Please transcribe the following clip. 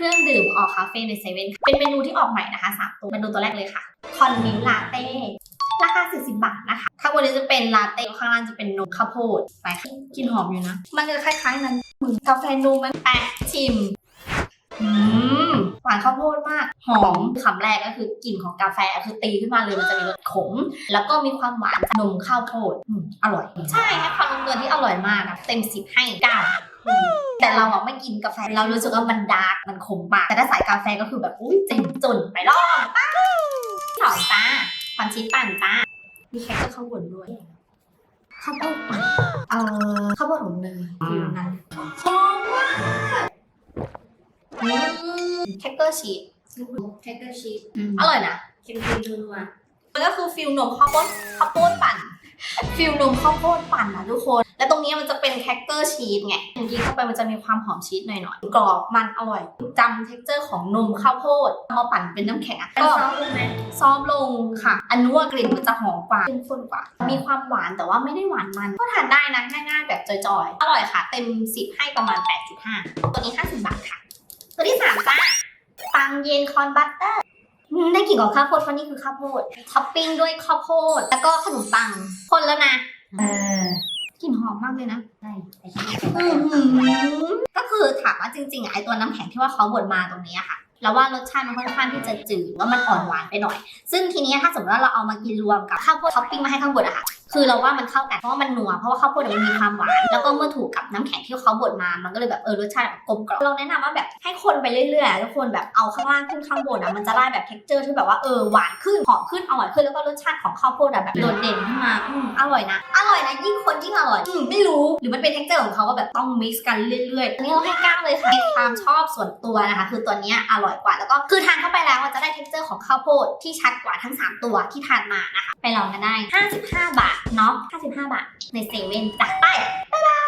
เครื่องดื่มออคาเฟ่ในเซเว่นเป็นเมนูที่ออกใหม่นะคะสามตัวเมนูตัวแรกเลยค่ะคอนมิลลาเต้ราคา 40 บาทนะคะ ข้างบนนี้จะเป็นลาเต้ ข้างล่างจะเป็นนมข้าวโพด ไปกินหอมอยู่นะ มันจะคล้ายๆนั้นเหมือนกาแฟนมไหมแปะชิม อืม หวานข้าวโพดมาก หอมคำแรกก็คือกลิ่นของกาแฟคือตีขึ้นมาเลย มันจะมีรสขม แล้วก็มีความหวานนมข้าวโพด อร่อย ใช่ให้ความลงตัวที่อร่อยมากนะเต็มสิบให้เก้า แต่เราอะไม่กินกาแฟ เรารู้สึกว่ามันดาร์กมันขมปาก แต่ถ้าใส่กาแฟก็คือแบบอุ้ยเจ๋งจนไปรอบป้าสองจ้าความชีสปั่นจ้ามีแคคเกอร์ข้างบนด้วยข้าวโพดปั่นเอ่อข้าวโพดอบเนยฟิวนั้นหอมมากอืมแคคเกอร์ชีสแคคเกอร์ชีสอร่อยนะเค็มๆนัวมันก็คือฟิลนมข้าวโพดข้าวโพดปั่นฟิลนมข้าวโพดปั่นนะทุกคนแล้ว ตรงนี้มันจะเป็นแคคเกอร์ชีสไงกินเข้าไปมันจะมีความหอมชีสหน่อยๆ กรอบมันอร่อยจำเท็กเจอร์ของนมข้าวโพดเอามาปั่นเป็นน้ำแข็งอะๆเป็นก็ซอสลงไหมซอฟต์ลงค่ะ อันนู้นกลิ่นมันจะหอมกว่าเข้มข้นกว่า มีความหวานแต่ว่าไม่ได้หวานมัน ก็ทานได้นะง่ายๆ แบบจอยๆ อร่อยค่ะ เต็ม10ให้ประมาณ 8.5 ตัวนี้ 50 บาทค่ะ ตัวที่3จ้าปังเย็นคอนบัตเตอร์อืมได้กลิ่นของข้าวโพดเพราะนี่คือข้าวโพดท็อปปิ้งด้วยข้าวโพด แล้วก็ขนมปังคนแล้วนะ เออก ลิ่นหอมมากเลยนะใช่อือหือก็คือถามว่าจริงๆอะไอตัวน้ำแข็งที่ว่าเขาบดมาตรงนี้อะค่ะแล้วว่ารสชาติมันค่อนข้างที่จะจืดว่ามันอ่อนหวานไปหน่อย ซึ่งทีนี้ถ้าสมมติว่าเราเอามากินรวมกับข้าวโพดท็อปปิ้งมาให้ข้างบนอะค่ะ คือเราว่ามันเข้ากันเพราะว่ามันนัวเพราะว่าข้าวโพดมันมีความหวานแล้วก็เมื่อถูกกับน้ำแข็งที่เขาบดมามันก็เลยแบบเออรสชาติแบบกลมกล่อมเราแนะนำว่าแบบให้คนไปเรื่อยๆทุกคนแบบเอาข้างล่างขึ้นข้างบนอะมันจะได้แบบเท็กเจอร์ที่แบบว่าเออหวานขึ้นหอมขึ้นอร่อยขึ้นแล้วก็รสชาติของข้าวโพดแบบโดดเด่นขึ้นมาอืมอร่อยนะอร่อยนะยิ่งคนยิ่งอร่อยอืมไม่รู้หรือมันเป็นเท็กเจอร์ของเขาว่าแบบต้องมิกซ์กันเรื่อยๆอันนี้เราให้ก้าวเลยค่ะความชอบส่วนตัวนะคะ คือตัวเนี้ยอร่อยกว่าแล้วก็คือทานเข้าไปแล้วจะได้เท็กเจอร์ของข้าวโพดที่ชัดกว่าทั้ง 3 ตัวที่ทานมานะคะไปลองกันได้ 55 บาท เนาะ55 บาทในเซเว่นจ้ะไป บ๊ายบาย